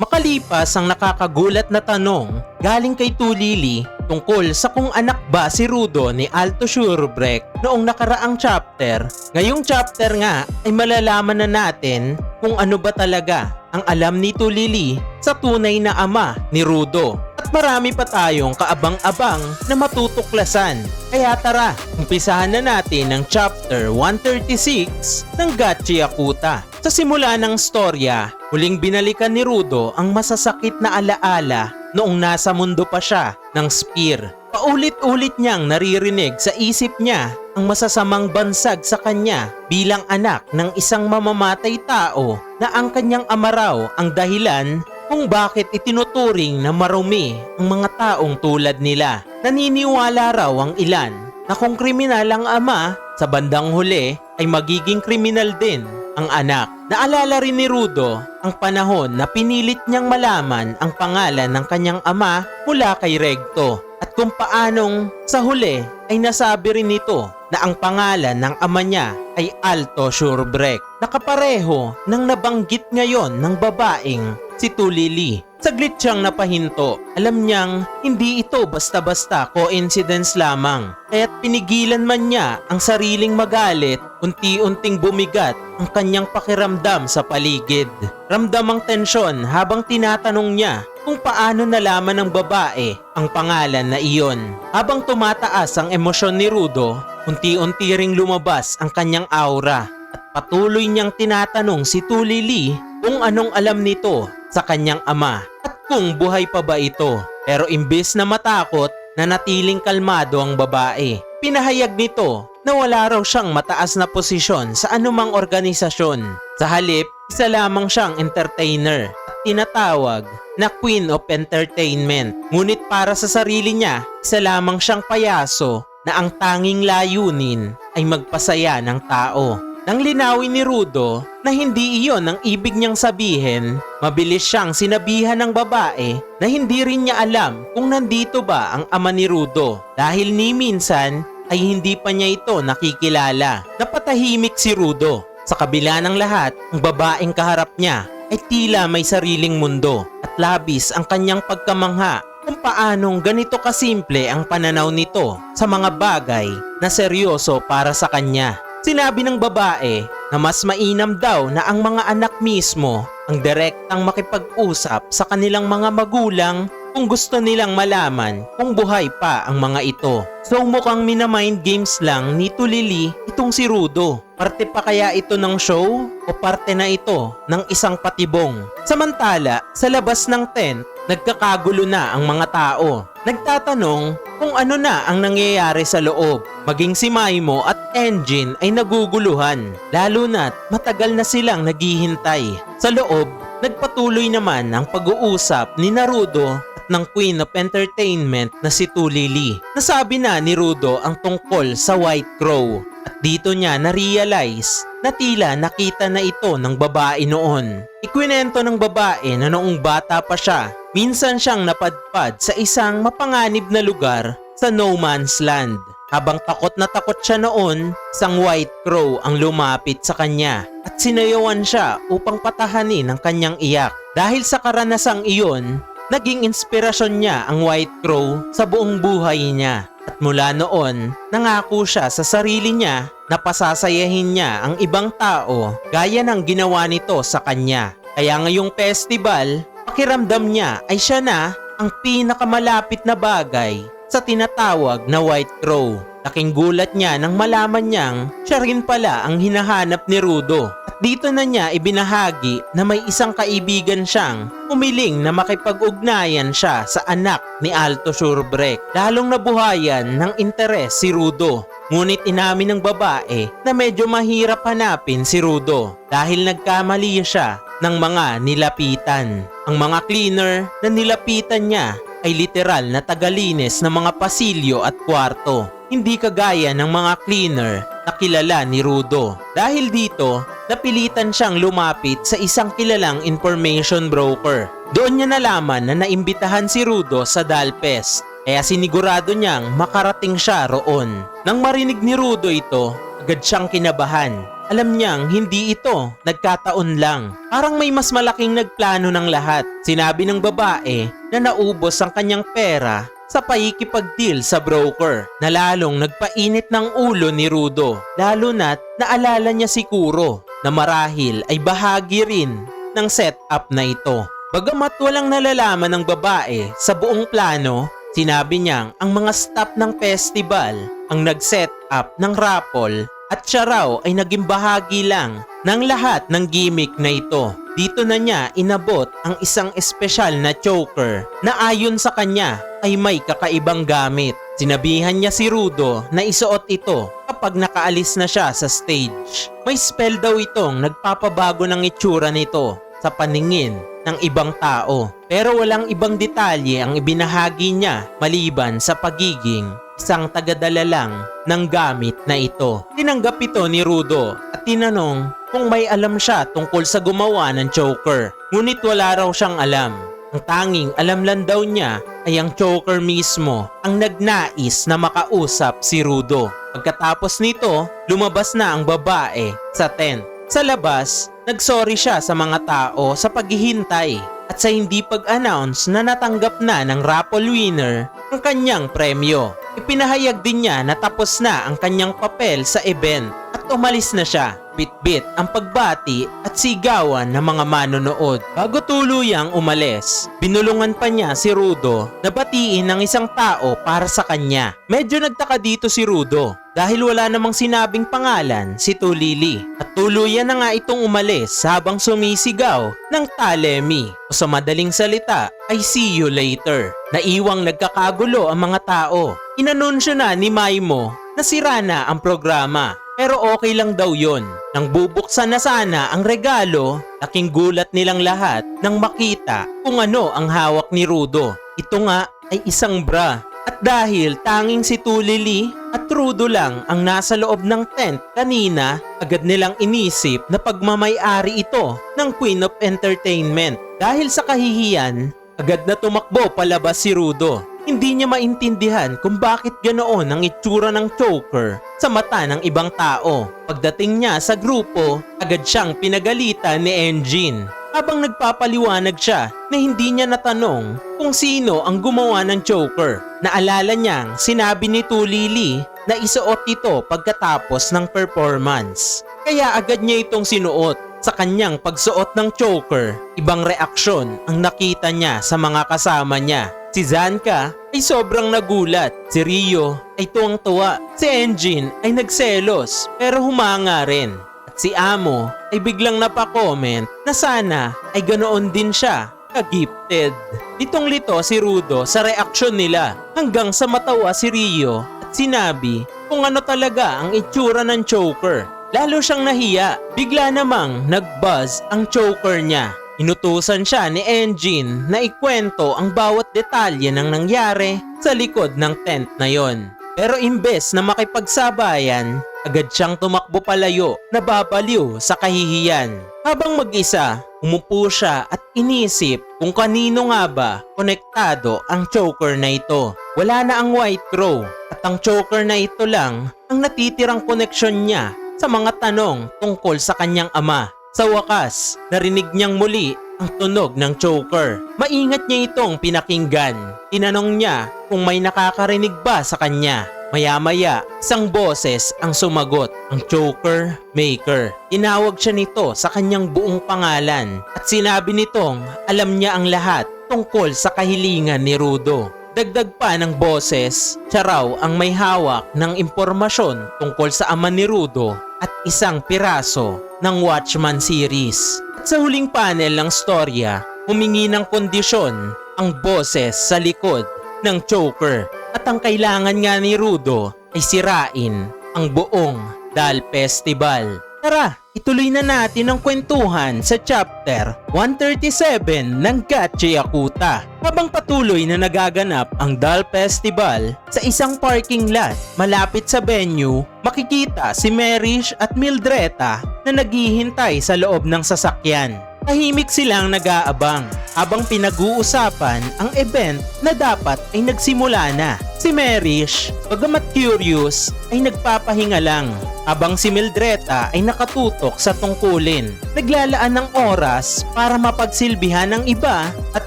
Makalipas ang nakakagulat na tanong galing kay Tulili tungkol sa kung anak ba si Rudo ni Alto Schurbreck noong nakaraang chapter, ngayong chapter nga ay malalaman na natin kung ano ba talaga ang alam ni Tulili sa tunay na ama ni Rudo. At marami pa tayong kaabang-abang na matutuklasan. Kaya tara, umpisahan na natin ang chapter 136 ng Gachi Akuta. Sa simula ng storya, huling binalikan ni Rudo ang masasakit na alaala noong nasa mundo pa siya ng spear. Paulit-ulit niyang naririnig sa isip niya ang masasamang bansag sa kanya bilang anak ng isang mamamatay tao na ang kanyang ama raw ang dahilan kung bakit itinuturing na marumi ang mga taong tulad nila. Naniniwala raw ang ilan na kung kriminal ang ama, sa bandang huli ay magiging kriminal din ang anak. Naalala rin ni Rudo ang panahon na pinilit niyang malaman ang pangalan ng kanyang ama mula kay Regto at kung paanong sa huli ay nasabi rin nito na ang pangalan ng ama niya ay Alto Schurbreck. Nakapareho ng nabanggit ngayon ng babaeng si Tulili. Saglit siyang napahinto. Alam niyang hindi ito basta-basta coincidence lamang. Kaya't pinigilan man niya ang sariling magalit, unti-unting bumigat ang kanyang pakiramdam sa paligid. Ramdam ang tensyon habang tinatanong niya kung paano nalaman ng babae ang pangalan na iyon. Habang tumataas ang emosyon ni Rudo, unti-unti ring lumabas ang kanyang aura at patuloy niyang tinatanong si Tulili kung anong alam nito sa kanyang ama at kung buhay pa ba ito. Pero imbes na matakot, nanatiling kalmado ang babae. Pinahayag nito na wala raw siyang mataas na posisyon sa anumang organisasyon. Sa halip, isa lamang siyang entertainer at tinatawag na Queen of Entertainment. Ngunit para sa sarili niya, isa lamang siyang payaso na ang tanging layunin ay magpasaya ng tao. Nang linawin ni Rudo na hindi iyon ang ibig niyang sabihin, mabilis siyang sinabihan ng babae na hindi rin niya alam kung nandito ba ang ama ni Rudo dahil ni minsan ay hindi pa niya ito nakikilala. Napatahimik si Rudo. Sa kabila ng lahat, ang babaeng kaharap niya ay tila may sariling mundo at labis ang kanyang pagkamangha kung paanong ganito kasimple ang pananaw nito sa mga bagay na seryoso para sa kanya. Sinabi ng babae na mas mainam daw na ang mga anak mismo ang direktang makipag-usap sa kanilang mga magulang kung gusto nilang malaman kung buhay pa ang mga ito. So mukhang minamind games lang ni Tulili itong si Rudo. Parte pa kaya ito ng show o parte na ito ng isang patibong? Samantala, sa labas ng tent, nagkakagulo na ang mga tao. Nagtatanong kung ano na ang nangyayari sa loob. Maging si Maimo at Engine ay naguguluhan. Lalo na't matagal na silang naghihintay. Sa loob, nagpatuloy naman ang pag-uusap ni Naruto ng Queen of Entertainment na si Tulili. Nasabi na ni Rudo ang tungkol sa White Crow at dito niya na-realize na tila nakita na ito ng babae noon. Ikwinento ng babae na noong bata pa siya, minsan siyang napadpad sa isang mapanganib na lugar sa no man's land. Habang takot na takot siya noon, isang white crow ang lumapit sa kanya at sinayawan siya upang patahanin ang kanyang iyak. Dahil sa karanasang iyon, naging inspirasyon niya ang white crow sa buong buhay niya. At mula noon, nangako siya sa sarili niya na pasasayahin niya ang ibang tao gaya ng ginawa nito sa kanya. Kaya ngayong festival, pakiramdam niya ay siya na ang pinakamalapit na bagay sa tinatawag na White Crow. Laking gulat niya nang malaman niyang siya rin pala ang hinahanap ni Rudo. At dito na niya ibinahagi na may isang kaibigan siyang umiling na makipag-ugnayan siya sa anak ni Alto Schurbreck. Lalong nabuhayan ng interes si Rudo. Ngunit inamin ng babae na medyo mahirap hanapin si Rudo dahil nagkamali siya ng mga nilapitan. Ang mga cleaner na nilapitan niya ay literal na tagalinis ng mga pasilyo at kwarto. Hindi kagaya ng mga cleaner na kilala ni Rudo. Dahil dito, napilitan siyang lumapit sa isang kilalang information broker. Doon niya nalaman na naimbitahan si Rudo sa Dalpest. Kaya sinigurado niyang makarating siya roon. Nang marinig ni Rudo ito, agad siyang kinabahan. alam niyang hindi ito nagkataon lang. Parang may mas malaking nagplano ng lahat. Sinabi ng babae na naubos ang kanyang pera sa paikipag-deal sa broker na lalong nagpainit ng ulo ni Rudo. Lalo na't naalala niya si Kuro na marahil ay bahagi rin ng setup na ito. Bagamat walang nalalaman ng babae sa buong plano, sinabi niyang ang mga staff ng festival ang nag-set up ng raffle at siya raw ay naging bahagi lang ng lahat ng gimmick na ito. Dito na niya inabot ang isang espesyal na choker na ayon sa kanya ay may kakaibang gamit. Sinabihan niya si Rudo na isuot ito kapag nakaalis na siya sa stage. May spell daw itong nagpapabago ng itsura nito sa paningin ng ibang tao. Pero walang ibang detalye ang ibinahagi niya maliban sa pagiging isang tagadala lang ng gamit na ito. Tinanggap ito ni Rudo at tinanong kung may alam siya tungkol sa gumawa ng choker. Ngunit wala raw siyang alam. Ang tanging alam lang daw niya ay ang choker mismo ang nagnais na makausap si Rudo. Pagkatapos nito, lumabas na ang babae sa tent. Sa labas, nagsorry siya sa mga tao sa paghihintay at sa hindi pag-announce na natanggap na ng raffle winner ang kanyang premyo. Ipinahayag din niya na tapos na ang kanyang papel sa event at umalis na siya. Bit-bit ang pagbati at sigawan ng mga manonood. Bago tuluyang umalis, binulungan pa niya si Rudo na batiin ng isang tao para sa kanya. Medyo nagtaka dito si Rudo dahil wala namang sinabing pangalan si Tulili at tuluyan na nga itong umalis habang sumisigaw ng Talemi o sa madaling salita ay see you later. Naiwang nagkakagulo ang mga tao. Inanunsyo na ni Maimo na sira na ang programa pero okay lang daw yon. Nang bubuksan na sana ang regalo, laking gulat nilang lahat nang makita kung ano ang hawak ni Rudo. Ito nga ay isang bra. At dahil tanging si Tulili at Rudo lang ang nasa loob ng tent kanina, agad nilang inisip na pagmamayari ito ng Queen of Entertainment. Dahil sa kahihiyan, agad na tumakbo palabas si Rudo. Hindi niya maintindihan kung bakit ganoon ang itsura ng choker sa mata ng ibang tao. Pagdating niya sa grupo, agad siyang pinagalitan ni Engine. Habang nagpapaliwanag siya na hindi niya natanong kung sino ang gumawa ng choker. Naalala niyang sinabi ni Tulili na isuot ito pagkatapos ng performance. Kaya agad niya itong sinuot sa kanyang pagsuot ng choker, ibang reaksyon ang nakita niya sa mga kasama niya. Si Zanka ay sobrang nagulat. Si Rio ay tuwang-tuwa. Si Engine ay nagselos pero humanga rin. At si Amo ay biglang napakomment na sana ay ganoon din siya ka-gifted. Litong lito si Rudo sa reaksyon nila hanggang sa matawa si Rio at sinabi kung ano talaga ang itsura ng choker. Lalo siyang nahiya. Bigla namang nag-buzz ang choker niya. Inutusan siya ni Engine na ikwento ang bawat detalye ng nangyari sa likod ng tent na yon. Pero imbes na makipagsabayan, agad siyang tumakbo palayo na babaliw sa kahihiyan. Habang mag-isa, umupo siya at inisip kung kanino nga ba konektado ang choker na ito. Wala na ang White Crow at ang choker na ito lang ang natitirang koneksyon niya sa mga tanong tungkol sa kanyang ama. Sa wakas, narinig niyang muli ang tunog ng choker. Maingat niya itong pinakinggan. Tinanong niya kung may nakakarinig ba sa kanya. Maya-maya, isang boses ang sumagot, ang choker maker. Tinawag siya nito sa kanyang buong pangalan at sinabi nitong alam niya ang lahat tungkol sa kahilingan ni Rudo. Dagdag pa ng boses, siya raw ang may hawak ng impormasyon tungkol sa ama ni Rudo at isang piraso ng Watchman series. At sa huling panel ng storya, humingi ng kondisyon ang boses sa likod ng choker at ang kailangan nga ni Rudo ay sirain ang buong Dal Festival. Tara, ituloy na natin ang kwentuhan sa chapter 137 ng Gachi Yakuta. Habang patuloy na nagaganap ang Dal Festival sa isang parking lot malapit sa venue, makikita si Merish at Mildreta na naghihintay sa loob ng sasakyan. Tahimik silang nag-aabang habang pinag-uusapan ang event na dapat ay nagsimula na. Si Merish, bagamat curious, ay nagpapahinga lang habang si Mildreta ay nakatutok sa tungkulin. Naglalaan ng oras para mapagsilbihan ng iba at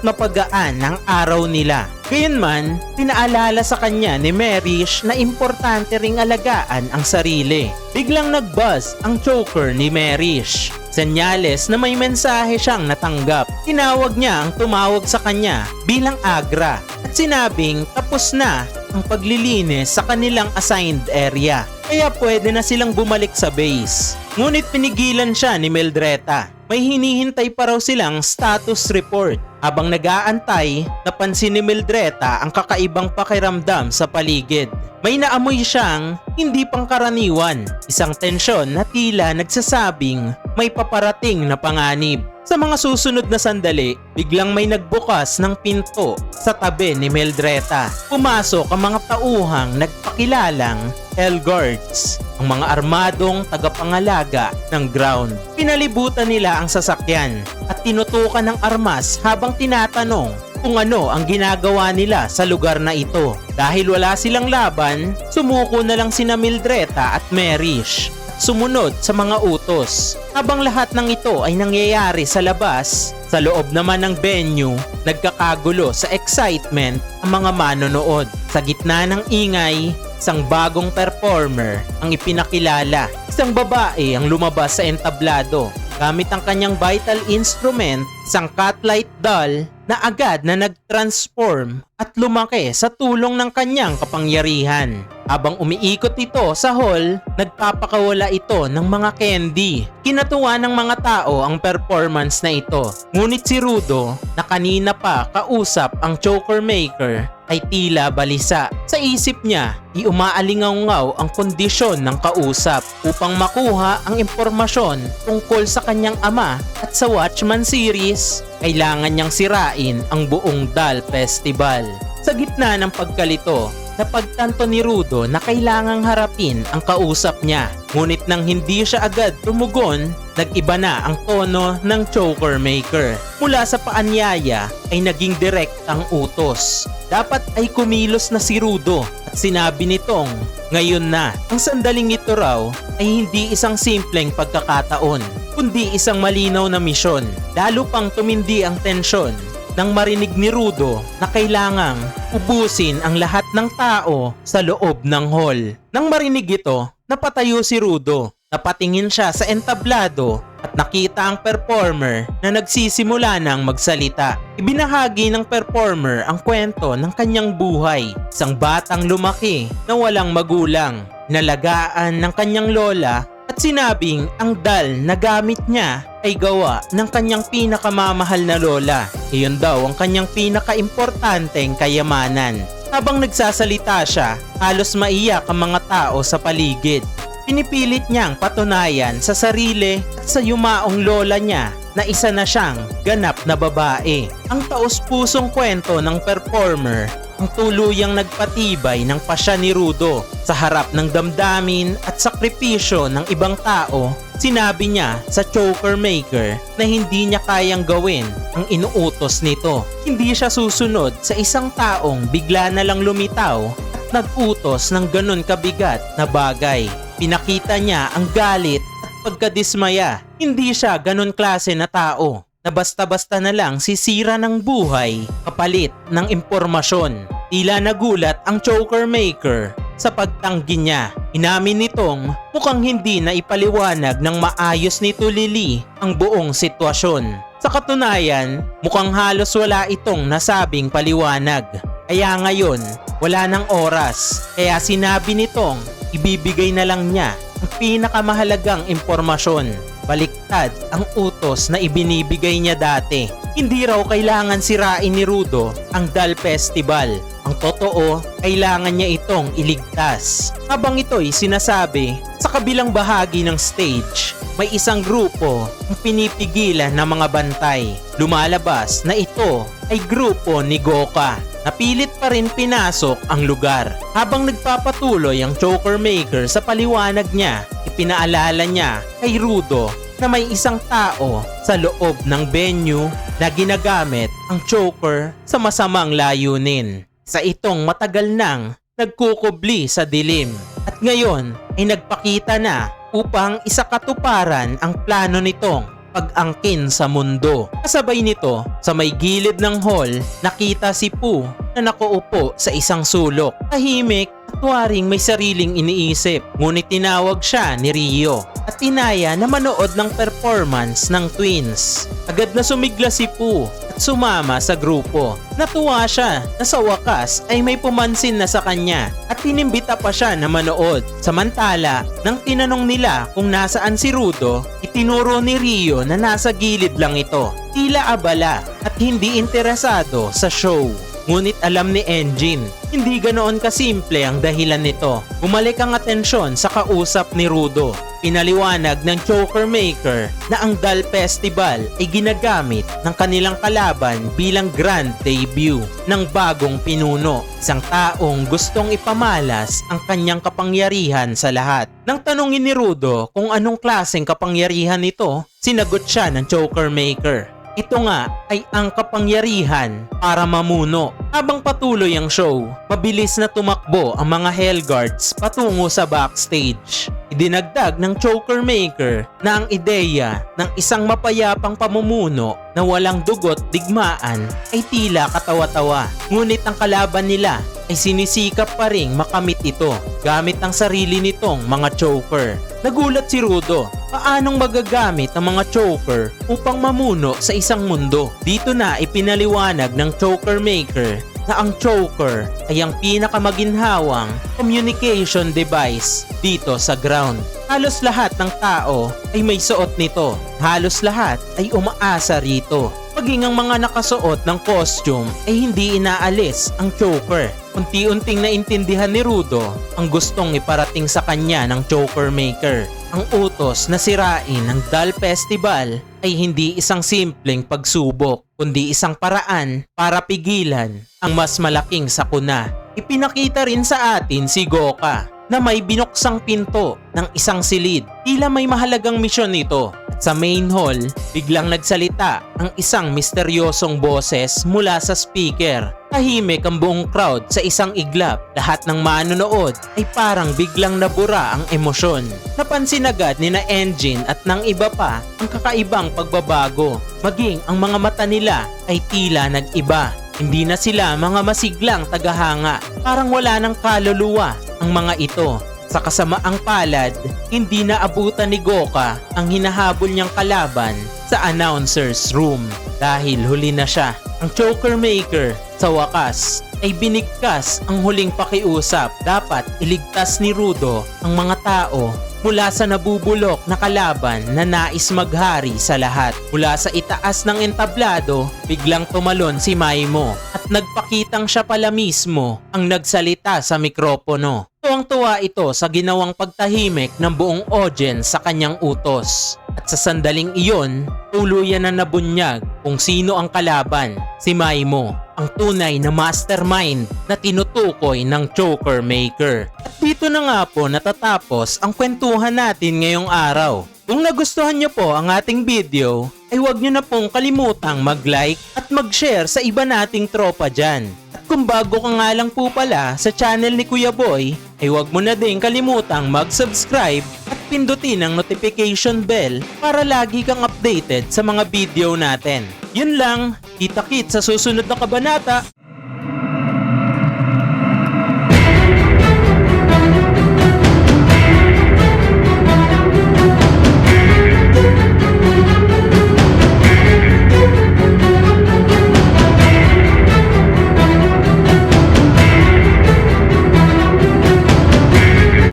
mapagaan ang araw nila. Gayunman, pinaalala sa kanya ni Merish na importante ring alagaan ang sarili. Biglang nag-buzz ang choker ni Merish. Senyales na may mensahe siyang natanggap. Tinawag niya ang tumawag sa kanya bilang Agra at sinabing tapos na ang paglilinis sa kanilang assigned area. Kaya pwede na silang bumalik sa base. Ngunit pinigilan siya ni Meldreta. May hinihintay pa raw silang status report. Habang nag-aantay, napansin ni Mildreta ang kakaibang pakiramdam sa paligid. May naamoy siyang hindi pangkaraniwan, isang tensyon na tila nagsasabing may paparating na panganib. Sa mga susunod na sandali, biglang may nagbukas ng pinto sa tabi ni Meldreta. Pumasok ang mga tauhang nagpakilalang Hellguards, ang mga armadong tagapangalaga ng ground. Pinalibutan nila ang sasakyan at tinutukan ng armas habang tinatanong kung ano ang ginagawa nila sa lugar na ito. Dahil wala silang laban, sumuko na lang sina Mildreta at Merish sumunod sa mga utos. Habang lahat ng ito ay nangyayari sa labas, sa loob naman ng venue, nagkakagulo sa excitement ang mga manonood. Sa gitna ng ingay, isang bagong performer ang ipinakilala. Isang babae ang lumabas sa entablado gamit ang kanyang vital instrument, isang catlight doll na agad na nag-transform at lumaki sa tulong ng kanyang kapangyarihan. Habang umiikot ito sa hall, nagpapakawala ito ng mga candy. Kinatuwa ng mga tao ang performance na ito. Ngunit si Rudo, na kanina pa kausap ang choker maker, ay tila balisa. Sa isip niya, iumaalingaw ang kondisyon ng kausap upang makuha ang impormasyon tungkol sa kanyang ama at sa Watchman series, kailangan niyang sirain ang buong DAL Festival. Sa gitna ng pagkalito, napagtanto ni Rudo na kailangang harapin ang kausap niya. Ngunit nang hindi siya agad tumugon, nag-iba na ang tono ng choker maker. Mula sa paanyaya ay naging direct ang utos. Dapat ay kumilos na si Rudo at sinabi nitong, ngayon na, ang sandaling ito raw ay hindi isang simpleng pagkakataon, kundi isang malinaw na misyon. Lalo pang tumindi ang tensyon nang marinig ni Rudo na kailangang ubusin ang lahat ng tao sa loob ng hall. Nang marinig ito, napatayo si Rudo. Napatingin siya sa entablado at nakita ang performer na nagsisimula ng magsalita. Ibinahagi ng performer ang kwento ng kanyang buhay. Isang batang lumaki na walang magulang, nalagaan ng kanyang lola at sinabing ang dal na gamit niya ay gawa ng kanyang pinakamamahal na lola. Iyon daw ang kanyang pinakaimportanteng kayamanan. Habang nagsasalita siya, halos maiyak ang mga tao sa paligid. Pinipilit niyang patunayan sa sarili at sa yumaong lola niya na isa na siyang ganap na babae. Ang taos-pusong kwento ng performer ang tuluyang nagpatibay ng pasya ni Rudo sa harap ng damdamin at sakripisyo ng ibang tao. Sinabi niya sa choker maker na hindi niya kayang gawin ang inuutos nito. Hindi siya susunod sa isang taong bigla na lang lumitaw at nag-utos ng ganun kabigat na bagay. Pinakita niya ang galit at pagkadismaya. Hindi siya ganun klase na tao na basta-basta na lang sisira ng buhay kapalit ng impormasyon. Tila nagulat ang choker maker sa pagtanggi niya. Inamin nitong mukhang hindi na ipaliwanag ng maayos ni Tulili ang buong sitwasyon. Sa katunayan, mukhang halos wala itong nasabing paliwanag. Kaya ngayon, wala ng oras. Kaya sinabi nitong ibibigay na lang niya ang pinakamahalagang impormasyon baliktad ang utos na ibinibigay niya dati. Hindi raw kailangan sirain ni Rudo ang Dal Festival. Ang totoo, kailangan niya itong iligtas. Habang ito'y sinasabi, sa kabilang bahagi ng stage, may isang grupo ang pinipigilan ng mga bantay. Lumalabas na ito ay grupo ni Goka. Napilit pa rin pinasok ang lugar. Habang nagpapatuloy ang choker maker sa paliwanag niya, ipinaalala niya kay Rudo na may isang tao sa loob ng venue na ginagamit ang choker sa masamang layunin. Sa itong matagal nang nagkukubli sa dilim. At ngayon ay nagpakita na upang isakatuparan ang plano nitong pag-angkin sa mundo. Kasabay nito, sa may gilid ng hall, nakita si Pooh na nakaupo sa isang sulok. Tahimik at waring may sariling iniisip. Ngunit tinawag siya ni Rio at tinaya na manood ng performance ng twins. Agad na sumigla si Pooh sumama sa grupo. Natuwa siya na sa wakas ay may pumansin na sa kanya at tinimbita pa siya na manood. Samantala, nang tinanong nila kung nasaan si Rudo, itinuro ni Rio na nasa gilid lang ito. Tila abala at hindi interesado sa show. Ngunit alam ni Engine, hindi ganoon kasimple ang dahilan nito. Bumalik ang atensyon sa kausap ni Rudo. Pinaliwanag ng Joker Maker na ang Dal Festival ay ginagamit ng kanilang kalaban bilang grand debut ng bagong pinuno. Isang taong gustong ipamalas ang kanyang kapangyarihan sa lahat. Nang tanungin ni Rudo kung anong klaseng kapangyarihan ito, sinagot siya ng Joker Maker. Ito nga ay ang kapangyarihan para mamuno. Habang patuloy ang show, mabilis na tumakbo ang mga Hellguards patungo sa backstage. Idinagdag ng Choker Maker na ang ideya ng isang mapayapang pamumuno na walang dugot digmaan ay tila katawa-tawa. Ngunit ang kalaban nila ay sinisikap pa ring makamit ito gamit ang sarili nitong mga choker. Nagulat si Rudo, paanong magagamit ang mga choker upang mamuno sa isang mundo? Dito na ipinaliwanag ng choker maker na ang choker ay ang pinakamaginhawang communication device dito sa ground. Halos lahat ng tao ay may suot nito. Halos lahat ay umaasa rito. Maging ang mga nakasuot ng costume ay hindi inaalis ang choker. Unti-unting naintindihan ni Rudo ang gustong iparating sa kanya ng choker maker. Ang utos na sirain ng Dal Festival ay hindi isang simpleng pagsubok, kundi isang paraan para pigilan ang mas malaking sakuna. Ipinakita rin sa atin si Goka na may binuksang pinto ng isang silid. Tila may mahalagang misyon nito. At sa main hall, biglang nagsalita ang isang misteryosong boses mula sa speaker. Tahimik ang buong crowd sa isang iglap. Lahat ng manonood ay parang biglang nabura ang emosyon. Napansin agad ni na Engine at ng iba pa ang kakaibang pagbabago. Maging ang mga mata nila ay tila nag-iba. Hindi na sila mga masiglang tagahanga. Parang wala ng kaluluwa ang mga ito. Sa kasamaang palad, hindi na abutan ni Goka ang hinahabol niyang kalaban sa announcer's room dahil huli na siya. Ang Choker Maker sa wakas ay binigkas ang huling pakiusap. Dapat iligtas ni Rudo ang mga tao mula sa nabubulok na kalaban na nais maghari sa lahat. Mula sa itaas ng entablado, biglang tumalon si Maimo at nagpakitang siya pala mismo ang nagsalita sa mikropono. Tuwang-tuwa ito sa ginawang pagtahimik ng buong audience sa kanyang utos. At sa sandaling iyon, tuluyan na nabunyag kung sino ang kalaban, si Maimo, ang tunay na mastermind na tinutukoy ng Joker Maker. At dito na nga po natatapos ang kwentuhan natin ngayong araw. Kung nagustuhan nyo po ang ating video, ay huwag nyo na pong kalimutang mag-like at mag-share sa iba nating tropa dyan. At kung bago ka nga lang po pala sa channel ni Kuya Boy, ay huwag mo na din kalimutang mag-subscribe at pindutin ang notification bell para lagi kang updated sa mga video natin. Yun lang, kita-kit sa susunod na kabanata.